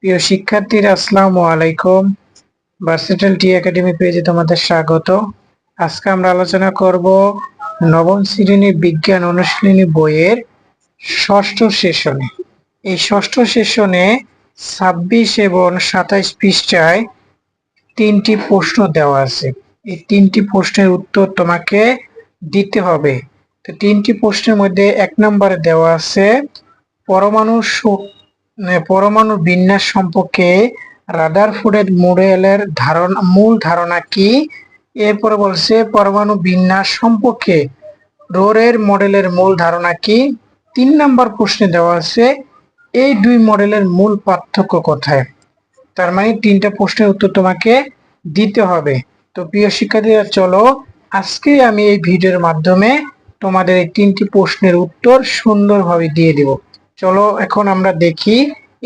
প্রিয় শিক্ষার্থীরা, আসসালামু আলাইকুম। ভার্সেটাল টি একাডেমি পেজে তোমাদের স্বাগত। আজকে আমরা আলোচনা করব নবম শ্রেণি বিজ্ঞান অনুশীলনী বইয়ের ষষ্ঠ সেশনে। এই ষষ্ঠ সেশনে ছাব্বিশ এবং সাতাইশ পৃষ্ঠায় তিনটি প্রশ্ন দেওয়া আছে। এই তিনটি প্রশ্নের উত্তর তোমাকে দিতে হবে। তো তিনটি প্রশ্নের মধ্যে এক নম্বরে দেওয়া আছে, পরমাণু শক- মানে পরমাণু বিন্যাস সম্পর্কে রাদারফোর্ডের মডেলের ধারণা, মূল ধারণা কি? এরপরে বলছে, পরমাণু বিন্যাস সম্পর্কে রোরের মডেলের মূল ধারণা কি? তিন নম্বর প্রশ্নে দেওয়া আছে, এই দুই মডেলের মূল পার্থক্য কোথায়? তার মানে তিনটা প্রশ্নের উত্তর তোমাকে দিতে হবে। তো প্রিয় শিক্ষার্থীরা, চলো আজকে আমি এই ভিডিওর মাধ্যমে তোমাদের এই তিনটি প্রশ্নের উত্তর সুন্দরভাবে দিয়ে দেব। চলো এখন আমরা দেখি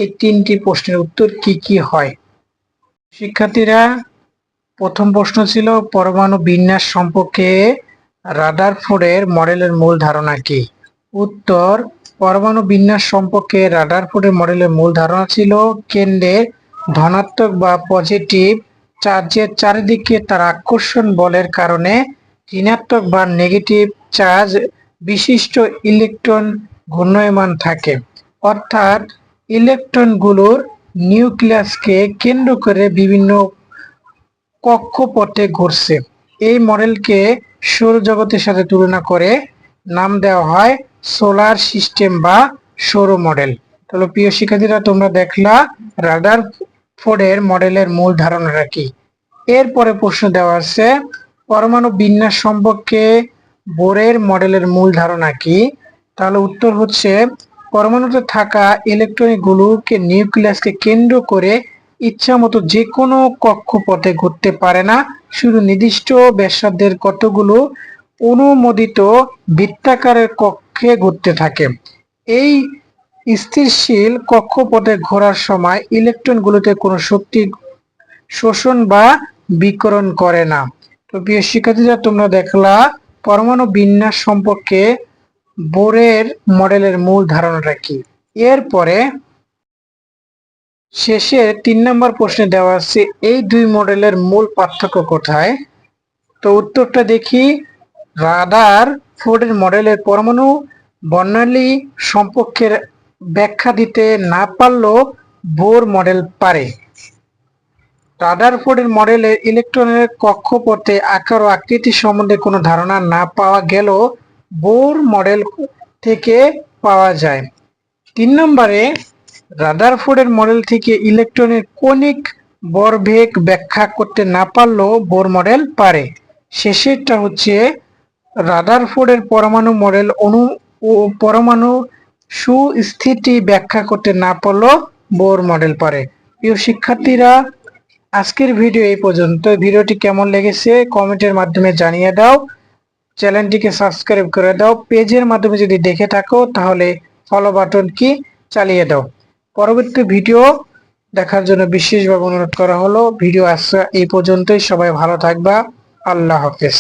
এই তিনটি প্রশ্নের উত্তর কি কি হয়। শিক্ষার্থীরা, প্রথম প্রশ্ন ছিল, পরমাণু বিন্যাস সম্পর্কে রাদারফোর্ডের মডেলের মূল ধারণা কি? উত্তর, পরমাণু বিন্যাস সম্পর্কে রাদারফোর্ডের মডেলের মূল ধারণা ছিল, কেন্দ্রের ধনাত্মক বা পজিটিভ চার্জের চারিদিকে তার আকর্ষণ বলের কারণে ঋণাত্মক বা নেগেটিভ চার্জ বিশিষ্ট ইলেকট্রন ঘূর্ণায়মান থাকে। অর্থাৎ ইলেকট্রনগুলোর নিউক্লিয়াসকে কেন্দ্র করে বিভিন্ন কক্ষপথে ঘুরছে। এই মডেলকে সৌরজগতের সাথে তুলনা করে নাম দেওয়া হয় সোলার সিস্টেম বা সৌর মডেল। তাহলে প্রিয় শিক্ষার্থীরা, তোমরা দেখলা রাডার ফোর্ডের মডেলের মূল ধারণাটা কি? এরপরে প্রশ্ন দেওয়া আছে, পরমাণু বিন্যাস সম্পর্কে বোরের মডেলের মূল ধারণা কি? তাহলে উত্তর হচ্ছে পরমাণুতে থাকা ইলেকট্রনিক গুলোকে নিউক্লিয়াসকে কেন্দ্র করে ইচ্ছা মতো যে কোনো কক্ষপথে ঘুরতে পারে না। শুধু নির্দিষ্ট ব্যাসার্ধের কতগুলো অনুমোদিত বৃত্তাকারের কক্ষে ঘুরতে থাকে। এই স্থিরশীল কক্ষপথে ঘোরার সময় ইলেকট্রনগুলোতে কোনো শক্তি শোষণ বা বিকরণ করে না। তো প্রিয় শিক্ষার্থীরা, তোমরা দেখলা, পরমাণু বিন্যাস সম্পর্কে বোরের মডেলের মূল ধারণাটা কি? এরপরে শেষে তিন নম্বর প্রশ্নে দেওয়া আছে, এই দুই মডেলের মূল পার্থক্য কোথায়? তো উত্তরটা দেখি রাডার ফোর্ডের মডেলের পরমাণু বর্ণালী সম্পর্কে ব্যাখ্যা দিতে না পারলেও বোর মডেল পারে। রাদারফোর্ডের মডেলে ইলেকট্রনের কক্ষপথে আকার ও আকৃতি সম্বন্ধে কোনো ধারণা না পাওয়া গেলেও বোর মডেল থেকে পাওয়া যায়। তিন নম্বরে, রাদারফোর্ডের মডেল থেকে ইলেকট্রনের কণিক ভরবেগ ব্যাখ্যা করতে না পারলেও বোর মডেল পারে। শেষেরটা হচ্ছে, রাদারফোর্ডের পরমাণু মডেল অণু ও পরমাণু সুস্থিতি ব্যাখ্যা করতে না পারলেও বোর মডেল পারে। প্রিয় শিক্ষার্থীরা, আজকের ভিডিও এই পর্যন্ত। ভিডিওটি কেমন লেগেছে কমেন্টের মাধ্যমে জানিয়ে দাও। চ্যানেলটিকে সাবস্ক্রাইব করে দাও। পেজের মাধ্যমে যদি দেখে থাকো, তাহলে ফলো বাটন কি চালিয়ে দাও। পরবর্তী ভিডিও দেখার জন্য বিশেষভাবে অনুরোধ করা হলো। ভিডিও আসা এই পর্যন্তই। সবাই ভালো থাকবা। আল্লাহ হাফেজ।